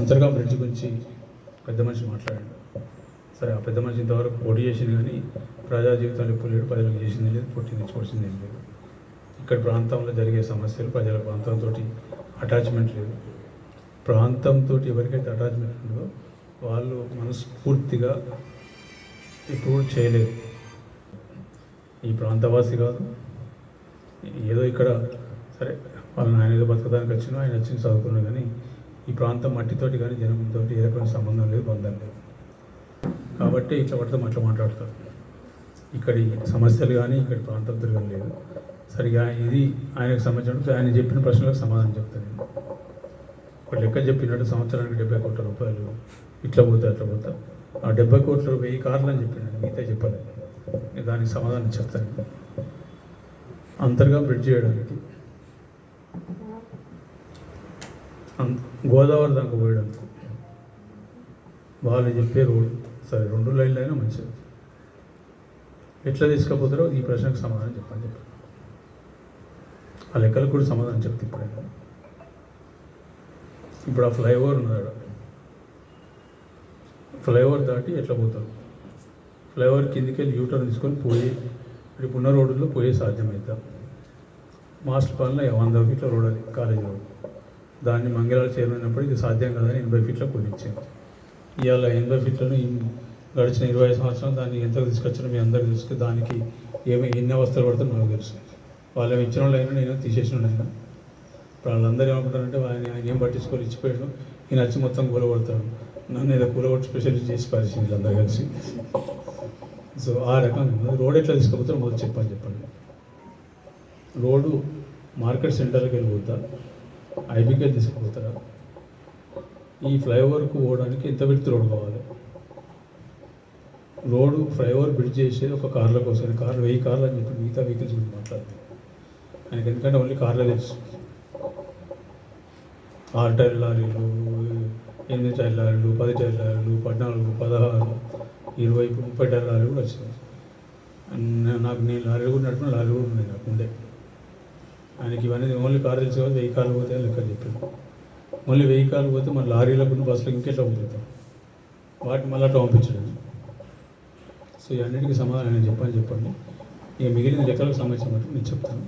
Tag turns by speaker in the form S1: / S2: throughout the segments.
S1: అంతర్గా bridge గురించి పెద్ద మనిషి మాట్లాడాడు. సరే ఆ పెద్ద మనిషి ఇంతవరకు పోటీ చేసింది కానీ ప్రజా జీవితాలు ఎప్పుడు లేడు ప్రజలకు చేసింది లేదు పుట్టింది తెచ్చుకోవాల్సింది ఏం లేదు. ఇక్కడ ప్రాంతంలో జరిగే సమస్యలు ప్రజల ప్రాంతంతో అటాచ్మెంట్ లేదు. ప్రాంతంతో ఎవరికైతే అటాచ్మెంట్ ఉందో వాళ్ళు మనస్ఫూర్తిగా ఎప్పుడు చేయలేదు. ఈ ప్రాంతవాసి కాదు ఏదో ఇక్కడ సరే వాళ్ళని ఆయన ఏదో బతకడానికి వచ్చినా ఆయన వచ్చి చదువుకున్నాడు కానీ ఈ ప్రాంతం మట్టితోటి కానీ జనంతో ఏ రకమైన సంబంధం లేదు బంధం లేదు. కాబట్టి ఇట్లా పడితే అట్లా మాట్లాడతారు. ఇక్కడి సమస్యలు కానీ ఇక్కడి ప్రాంతం తిరగడం లేదు. సరిగా ఇది ఆయనకు సంబంధించిన ఆయన చెప్పిన ప్రశ్నలకు సమాధానం చెప్తాను నేను. ఒక లెక్క చెప్పినట్టు సంవత్సరానికి డెబ్బై కోట్ల రూపాయలు ఇట్లా పోతే అట్లా పోతా ఆ డెబ్బై కోట్ల వెయ్యి కార్లు అని చెప్పిన మిగతా చెప్పలేదు దానికి సమాధానం చెప్తాను. అంతర్గా బ్రిడ్జ్ చేయడానికి గోదావరి దాకా పోయడానికి వాళ్ళు చెప్పే రోడ్ సరే రెండు లైన్లు అయినా మంచిది. ఎట్లా తీసుకపోతారో ఈ ప్రశ్నకు సమాధానం చెప్పని చెప్పి. ఆ లెక్కలకు కూడా సమాధానం చెప్తే ఇప్పుడైనా ఇప్పుడు ఆ ఫ్లైఓవర్ ఉన్నాడు ఫ్లైఓవర్ దాటి ఎట్లా పోతారు? ఫ్లైఓవర్ కిందికి వెళ్ళి యూటర్న్ తీసుకొని పోయి ఇప్పుడు ఉన్న రోడ్డులో పోయే సాధ్యమవుతా మాస్టర్ ప్లాన్లో వంద ఫీట్ల రోడ్ అది కాలేజీ రోడ్. దాన్ని మంగళాలు చేరినప్పుడు ఇది సాధ్యం కాదని ఎనభై ఫీట్ల కుదించాం ఇవాళ ఎనభై ఫీట్లను గడిచిన ఇరవై సంవత్సరం దాన్ని ఎంత తీసుకొచ్చిన మీ అందరికీ తెలుసు. దానికి ఏమి ఎన్ని అవస్థలు పడుతుందో నాకు తెలుసు. వాళ్ళు ఇచ్చిన వాళ్ళు అయినా నేను తీసేసిన అయినా ఇప్పుడు వాళ్ళందరూ ఏమనుకుంటారంటే ఆయన ఆయన ఏం పట్టించుకొని ఇచ్చిపోయాడు. ఈయన వచ్చి మొత్తం కూలగొడతాడు. నన్ను ఏదో కూలగొట్టి స్పెషలిస్ట్ చేసి పరిచింది వీళ్ళందరూ కలిసి. సో ఆ రకంగా రోడ్ ఎట్లా తీసుకుపోతారో మొదలు చెప్పని చెప్పండి. రోడ్డు మార్కెట్ సెంటర్కి వెళ్ళిపోతా. ఐబీకే తీసుకుపోతారా? ఈ ఫ్లైఓవర్కు పోవడానికి ఎంత విడత రోడ్ కావాలి? రోడ్డు ఫ్లైఓవర్ బ్రిడ్జ్ చేసేది ఒక కార్ల కోసం కార్లు వెయ్యి కార్లు అని చెప్పి మిగతా వెహికల్స్ గురించి మాట్లాడుతుంది. ఆయనకి ఎందుకంటే ఓన్లీ కార్లే తెలుసు. ఆరు టైర్ లారీలు ఎనిమిది టైర్ లారీలు పది టైర్ లారీలు పద్నాలుగు పదహారు ఇరవై ముప్పై టైర్ లారీలు కూడా వచ్చింది నాకు నేను లారీలు కూడా నడిపిన లారీలు కూడా ఉన్నాయి నాకు ఉండే ఆయనకి ఇవన్నీ ఓన్లీ కారు తెలుసు కదా వెయ్యి కాలు పోతే లెక్క చెప్పాను ఓన్లీ వెయ్యి కాలు పోతే మన లారీలకు బస్సులకు ఇంకెట్లా పంపుతాం వాటిని మళ్ళీ అట్లా పంపించడం. సో ఇవన్నిటికీ సమాధానం నేను చెప్పని చెప్పండి. ఇక మిగిలిన లెక్కలకు సంబంధించిన మటుకు నేను చెప్తాను.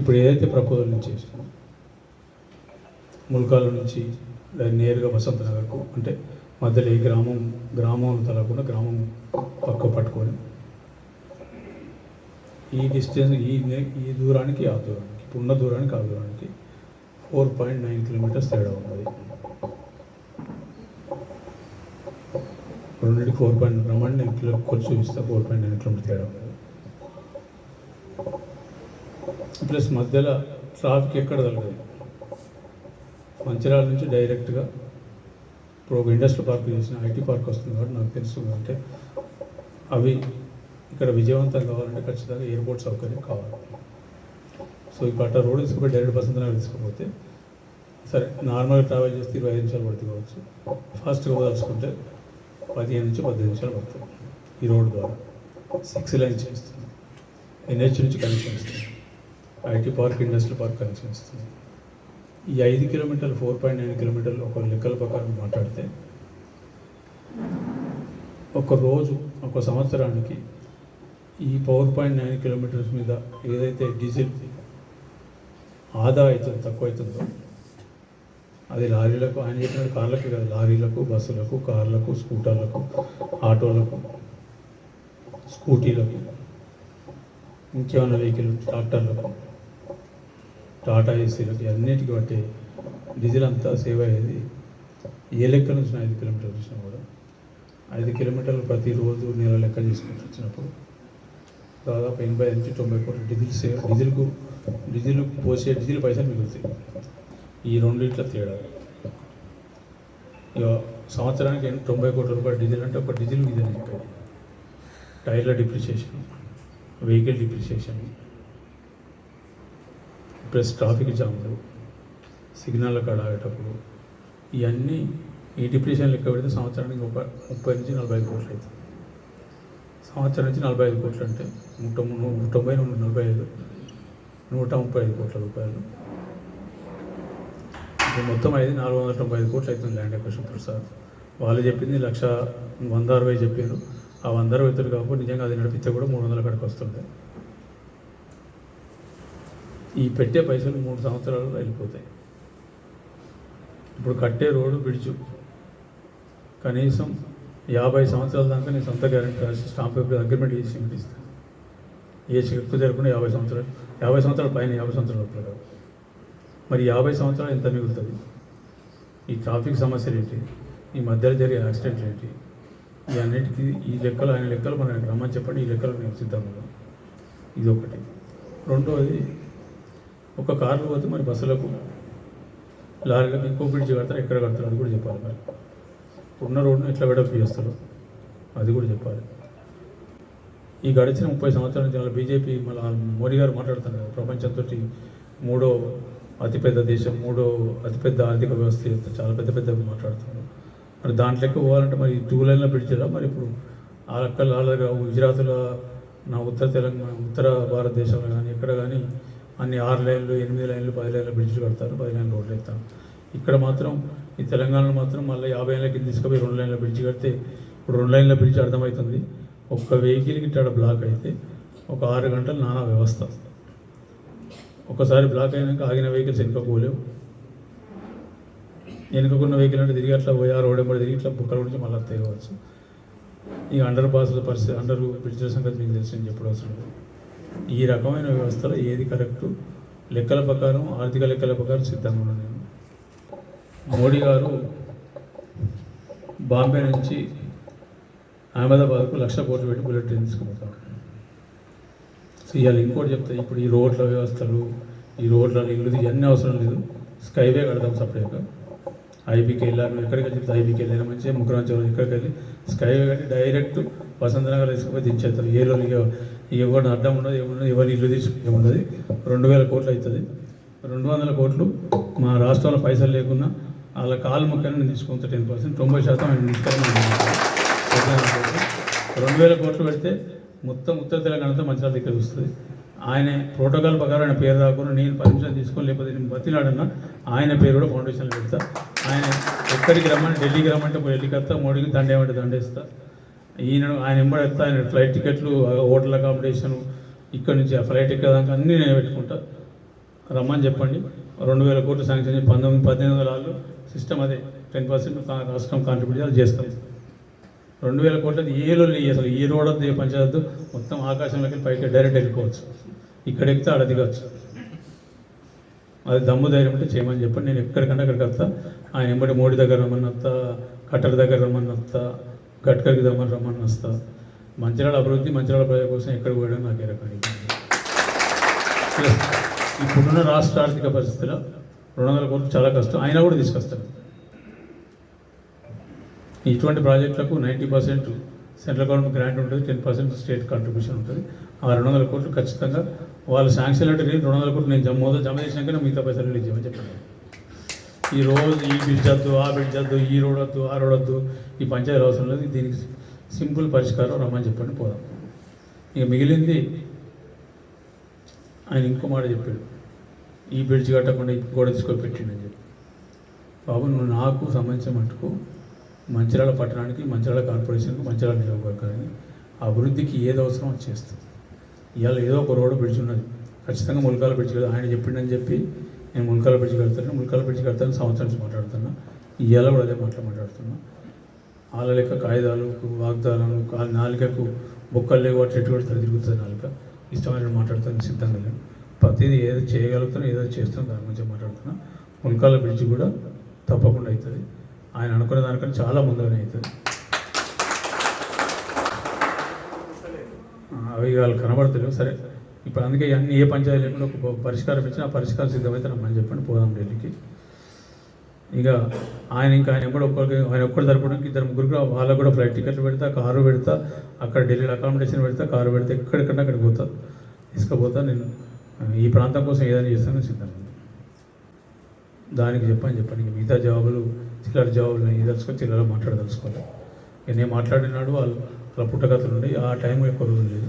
S1: ఇప్పుడు ఏదైతే ప్రపోజల్ నుంచి చేసినామో ముల్కాల నుంచి నేరుగా వసంత నగర్కు అంటే మధ్యలో ఈ గ్రామం గ్రామం తలకుండా గ్రామం పక్క పట్టుకొని ఈ డిస్టెన్స్ ఈ ఈ దూరానికి ఆ దూరానికి ఇప్పుడున్న దూరానికి ఆ దూరానికి ఫోర్ పాయింట్ నైన్ కిలోమీటర్స్ తేడా ఉన్నది. రెండింటికి ఫోర్ పాయింట్ రమ్మండి నేను కిలో కొలిసి చూపిస్తా ఫోర్ పాయింట్ నైన్ కిలోమీటర్ తేడా ఉన్నది. ప్లస్ మధ్యలో ట్రాఫిక్ ఎక్కడ తగ్గదు మంచిర్యాల నుంచి డైరెక్ట్గా ఇప్పుడు ఒక ఇండస్ట్రియల్ పార్క్ చేసిన ఐటీ పార్క్ వస్తుంది కాబట్టి నాకు తెలుసు. అంటే అవి ఇక్కడ విజయవంతం కావాలంటే ఖచ్చితంగా ఎయిర్పోర్ట్ సౌకర్యం కావాలి. సో ఇప్పుడు అట్లా రోడ్ తీసుకుపోయి డైరెక్ట్ బస్ నగర్ తీసుకుపోతే సరే నార్మల్గా ట్రావెల్ చేస్తే ఇరవై ఐదు నిమిషాలు పడుతుంది కావచ్చు. ఫాస్ట్గా పోదాల్చుకుంటే పదిహేను నుంచి పదిహేను నిమిషాలు పడుతుంది ఈ రోడ్ ద్వారా. సిక్స్ లైన్స్ చేస్తుంది. ఎన్హెచ్ నుంచి కనెక్షన్ ఇస్తుంది IT park industrial park connection ఇస్తుంది ఈ ఐదు కిలోమీటర్లు ఫోర్ పాయింట్ నైన్ కిలోమీటర్లు ఒక లెక్కల ప్రకారం మాట్లాడితే ఒక రోజు ఒక సంవత్సరానికి ఈ పవర్ పాయింట్ నైన్ కిలోమీటర్స్ మీద ఏదైతే డీజిల్ ఆదా అవుతుందో తక్కువ అవుతుందో అది లారీలకు ఆయన చెప్పిన కార్లకు కాదు లారీలకు బస్సులకు కార్లకు స్కూటర్లకు ఆటోలకు స్కూటీలకు ఇంకేమైనా వెహికల్ ట్రాక్టర్లకు టాటా ఏసీలకి అన్నిటికీ బట్టి డీజిల్ అంతా సేవ్ అయ్యేది ఏ లెక్క నుంచి ఐదు కిలోమీటర్లు వచ్చినా కూడా ఐదు కిలోమీటర్లు ప్రతిరోజు నెల లెక్క చేసుకుంటూ వచ్చినప్పుడు దాదాపు ఎనభై నుంచి తొంభై కోట్ల డీజిల్ సేవ్ డీజిల్కు డీజిల్ పోసే డీజిల్ పైసలు మిగులుతాయి. ఈ రెండింటిల తేడా. ఇక సంవత్సరానికి తొంభై కోట్ల రూపాయలు డీజిల్ అంటే ఒక డీజిల్ మీద చెప్పేది. టైర్ల depreciation vehicle depreciation plus traffic జామ్లు signal కాడ ఆగేటప్పుడు ఇవన్నీ ఈ డిప్రెషన్ లెక్క పెడితే సంవత్సరానికి ఒక ముప్పై నుంచి నలభై కోట్లు అవుతుంది సంవత్సరం నుంచి నలభై ఐదు కోట్లు అంటే నూట నూట తొంభై నూట నలభై ఐదు నూట ముప్పై ఐదు కోట్ల రూపాయలు. మొత్తం ఐదు నాలుగు వందల తొంభై ఐదు కోట్లు అవుతుంది ల్యాండ్ ఎక్వేషన్ ప్రసాద్. వాళ్ళు చెప్పింది లక్ష వంద అరవై చెప్పారు. ఆ వంద అరవై ఇద్దరు కాబట్టి నిజంగా అది నడిపిస్తే కూడా మూడు వందల కాడికి వస్తుంది. ఈ పెట్టే పైసలు మూడు సంవత్సరాలు వెళ్ళిపోతాయి. ఇప్పుడు కట్టే రోడ్డు బ్రిడ్జు కనీసం యాభై సంవత్సరాల దాకా నేను సొంత గ్యారెంటీ రాసి స్టాంప్ పేపర్ అగ్రిమెంట్ చేసి ఇస్తాను ఏ ఎక్కువ జరగకుండా యాభై సంవత్సరాలు యాభై సంవత్సరాల పైన యాభై సంవత్సరాల లోపల మరి యాభై సంవత్సరాలు ఎంత మిగులుతుంది? ఈ ట్రాఫిక్ సమస్యలు ఏంటి? ఈ మధ్యలో జరిగే యాక్సిడెంట్లు ఏంటి? ఈ అన్నిటికీ ఈ లెక్కలు ఆయన లెక్కలు మనం రమ్మని చెప్పండి ఈ లెక్కలు నేను సిద్ధంగా ఇది ఒకటి రెండవది ఒక కార్లు పోతే మరి బస్సులకు లారీలకు ఇంకో బ్రిడ్జ్ కడతారు ఎక్కడ కడతారు అది కూడా చెప్పాలి మరి. ఉన్న రోడ్డును ఎట్లా వెడప్ చేస్తారు అది కూడా చెప్పాలి. ఈ గడిచిన ముప్పై సంవత్సరాల నుంచి బీజేపీ మళ్ళీ మోడీ గారు మాట్లాడుతున్నారు ప్రపంచంతో మూడో అతిపెద్ద దేశం మూడో అతిపెద్ద ఆర్థిక వ్యవస్థ చాలా పెద్ద పెద్ద మాట్లాడుతున్నారు. మరి దాంట్లోకి పోవాలంటే మరి టూ లైన్లో బ్రిడ్జ్లా? మరి ఇప్పుడు ఆ లెక్కలు అలాగా గుజరాత్లో నా ఉత్తర తెలంగాణ ఉత్తర భారతదేశంలో కానీ ఎక్కడ కానీ అన్ని ఆరు లైన్లు ఎనిమిది లైన్లు పది లైన్ల బ్రిడ్జ్లు కడతారు పది లైన్ రోడ్లు ఎత్తారు. ఇక్కడ మాత్రం ఈ తెలంగాణలో మాత్రం మళ్ళీ యాభై ఏళ్ళ కింద తీసుకుపోయి రెండు లైన్ల బ్రిడ్జ్ కడితే ఇప్పుడు రెండు లైన్ల బ్రిడ్జ్ అర్థమవుతుంది. ఒక్క వెహికల్కి ఇట్లా బ్లాక్ అయితే ఒక ఆరు గంటలు నానా వ్యవస్థ. ఒకసారి బ్లాక్ అయినాక ఆగిన వెహికల్స్ వెనుక పోలేవు వెనుకకున్న వెహికల్ అంటే తిరిగి అట్లా పోయి ఆ రోడ్ ఎంబడి తిరిగి ఇట్లా బుక్కల గురించి మళ్ళీ తెగవచ్చు ఈ అండర్ పాస్ల పరిస్థితి అండర్ బ్రిడ్జ్ల సంగతి మీకు తెలిసి అని చెప్పడం అవసరం లేదు. ఈ రకమైన వ్యవస్థలో ఏది కరెక్టు లెక్కల ప్రకారం ఆర్థిక లెక్కల ప్రకారం సిద్ధంగా ఉన్నాను నేను మోడీ గారు బాంబే నుంచి అహ్మదాబాద్కు లక్ష కోట్లు పెట్టి బుల్లెట్ ట్రైన్ తీసుకుపోతాం సో ఇవాళ ఇంకోటి చెప్తే ఇప్పుడు ఈ రోడ్ల వ్యవస్థలు ఈ రోడ్ల ఇల్లు ఇవన్నీ అవసరం లేదు. స్కైవే కడదాం సపరేట్గా ఐబీకి వెళ్ళాను ఎక్కడికి చెప్తే ఐబీకి వెళ్ళాను మంచిగా ముఖ్యమంత్రి ఎక్కడికి వెళ్ళి స్కైవే కట్టి డైరెక్ట్ వసంతనగర్ తీసుకుపోయి దించేస్తారు. ఏ రోజు ఇక ఎవరిని అడ్డం ఉండదు ఏముండదు ఎవరి ఇల్లు తీసుకుంటుంది రెండు వేల కోట్లు అవుతుంది. రెండు వందల కోట్లు మా రాష్ట్రంలో పైసలు లేకున్నా అలా కాలు మొక్కని నేను తీసుకుంటా టెన్ పర్సెంట్ తొంభై శాతం రెండు వేల కోట్లు పెడితే మొత్తం ఉత్తర తెలంగాణతో మంచిగా దగ్గర వస్తుంది. ఆయన ప్రోటోకాల్ ప్రకారం ఆయన పేరు రాకుండా నేను పర్మిషన్ తీసుకొని లేకపోతే నేను బతిలాడన్నా ఆయన పేరు కూడా ఫౌండేషన్లో పెడతా. ఆయన ఎక్కడికి రమ్మని ఢిల్లీకి రమ్మంటే పోయి ఢిల్లీకి వస్తా మోడీకి దండేమంటే దండేస్తా ఈయన ఆయన ఎంబడెత్తా ఆయన ఫ్లైట్ టికెట్లు హోటల్ అకామిడేషన్ ఇక్కడ నుంచి ఆ ఫ్లైట్ ఎక్కదాకా అన్నీ నేను పెట్టుకుంటా. రమ్మని చెప్పండి. రెండు వేల కోట్లు శాంక్షన్ చేసి పంతొమ్మిది పద్దెనిమిది వందల ఆళ్ళు సిస్టమ్ అదే టెన్ పర్సెంట్ రాష్ట్రం కాంట్రిబ్యూట్ చేయాలి చేస్తాం. రెండు వేల కోట్లది ఏలో లేదు అసలు ఏ రోడ్ వద్దు ఏ పంచాయత్ మొత్తం ఆకాశంలోకి పైకి డైరెక్ట్ వెళ్ళిపోవచ్చు ఇక్కడ ఎక్కితే ఆడ దిగవచ్చు అది దమ్ము ధైర్యం ఉంటే చేయమని చెప్పండి నేను ఎక్కడికంటే అక్కడికి వస్తా. ఆయన ఎంబడి మోడీ దగ్గర రమ్మని వస్తా కట్టర్ దగ్గర రమ్మని వస్తా గడ్కరికి రమ్మని రమ్మని వస్తా. మంచిర్యాల అభివృద్ధి మంచిర్యాల ప్రజల కోసం ఎక్కడ పోయడం నాకు ఏ ఇప్పుడున్న రాష్ట్ర ఆర్థిక పరిస్థితిలో రుణాల వందల కోట్లు చాలా కష్టం. అయినా కూడా తీసుకొస్తారు. ఇటువంటి ప్రాజెక్టులకు ninety percent central government grant ఉంటుంది. టెన్ పర్సెంట్ స్టేట్ కాంట్రిబ్యూషన్ ఉంటుంది. ఆ రెండు వందల కోట్లు ఖచ్చితంగా వాళ్ళు శాంక్షన్ లెటర్ రెండు వందల కోట్లు నేను జమ మొదలు జమ చేసినాక మిగతా పైసలు రిలీజ్ చేయమని చెప్పాను. ఈ రోజు ఈ బ్రిడ్జ్ వద్దు ఆ బ్రిడ్జ్ వద్దు ఈ రోడ్ వద్దు ఆ రోడ్ వద్దు ఈ పంచాయతీ అవసరం లేదు. దీనికి సింపుల్ పరిష్కారం రమ్మని చెప్పండి పోదాం. ఇక మిగిలింది ఆయన ఇంకో మాట చెప్పాడు. ఈ బ్రిడ్జ్ కట్టకుండా గోడ తీసుకొని అని చెప్పి. బాబు నువ్వు నాకు సంబంధించిన మటుకు మంచిర్యాల పట్టణానికి మంచిర్యాల కార్పొరేషన్కి మంచిర్యాల నియోజకవర్గానికి అభివృద్ధికి ఏది అవసరం చేస్తుంది ఇవాళ ఏదో ఒక రోడ్డు బ్రిడ్జ్ ఉన్నది. ఖచ్చితంగా ములకాల బ్రిడ్జ్ కదా. ఆయన చెప్పిండని చెప్పి నేను ములకాల బ్రిడ్జ్ కడతాను ములకాల బ్రిడ్జ్ కడతాను సంవత్సరం నుంచి మాట్లాడుతున్నా. ఇవాళ కూడా అదే మాటలు మాట్లాడుతున్నా. వాళ్ళ లెక్క కాగితాలు వాగ్దానాలు నాలుకకు బొక్కలు లేవు. అట్లా ఎటు కూడా తిరుగుతుంది నాలుక. ఇష్టమైన మాట్లాడుతాను సిద్ధంగా లేను. ప్రతిదీ ఏదో చేయగలుగుతానో ఏదో చేస్తాను దాని గురించి మాట్లాడుతున్నా. ములకాల బ్రిడ్జ్ కూడా తప్పకుండా అవుతుంది. ఆయన అనుకున్న దానికంటే చాలా ముందుగానే అవుతుంది. అవి వాళ్ళు కనబడతలేవు సరే ఇప్పుడు అందుకే అన్ని ఏ పంచాయతీ లేకుండా ఒక పరిష్కారం ఇచ్చినా ఆ పరిష్కారం సిద్ధమైతే రమ్మని చెప్పండి. పోదాం ఢిల్లీకి. ఇక ఆయన ఇంకా ఆయన కూడా ఒక్కరికి ఆయన ఒక్కరు జరపడానికి ఇద్దరు ముగ్గురు వాళ్ళకు కూడా ఫ్లైట్ టికెట్లు పెడతా కారు పెడతా అక్కడ ఢిల్లీలో అకామిడేషన్ పెడతా కారు పెడతా ఎక్కడికన్నా అక్కడికి పోతా తీసుకుపోతా నేను. ఈ ప్రాంతం కోసం ఏదైనా చేస్తానో సిద్ధంగా దానికి చెప్పని చెప్పండి మిగతా జవాబులు చిల్లర జవాబులు నేను తెలుసుకొని చిల్లర మాట్లాడదలుచుకోవాలి నేను మాట్లాడినాడు వాళ్ళు వాళ్ళ పుట్టగతులు ఉండి ఆ టైం ఎక్కువ రోజులు లేదు.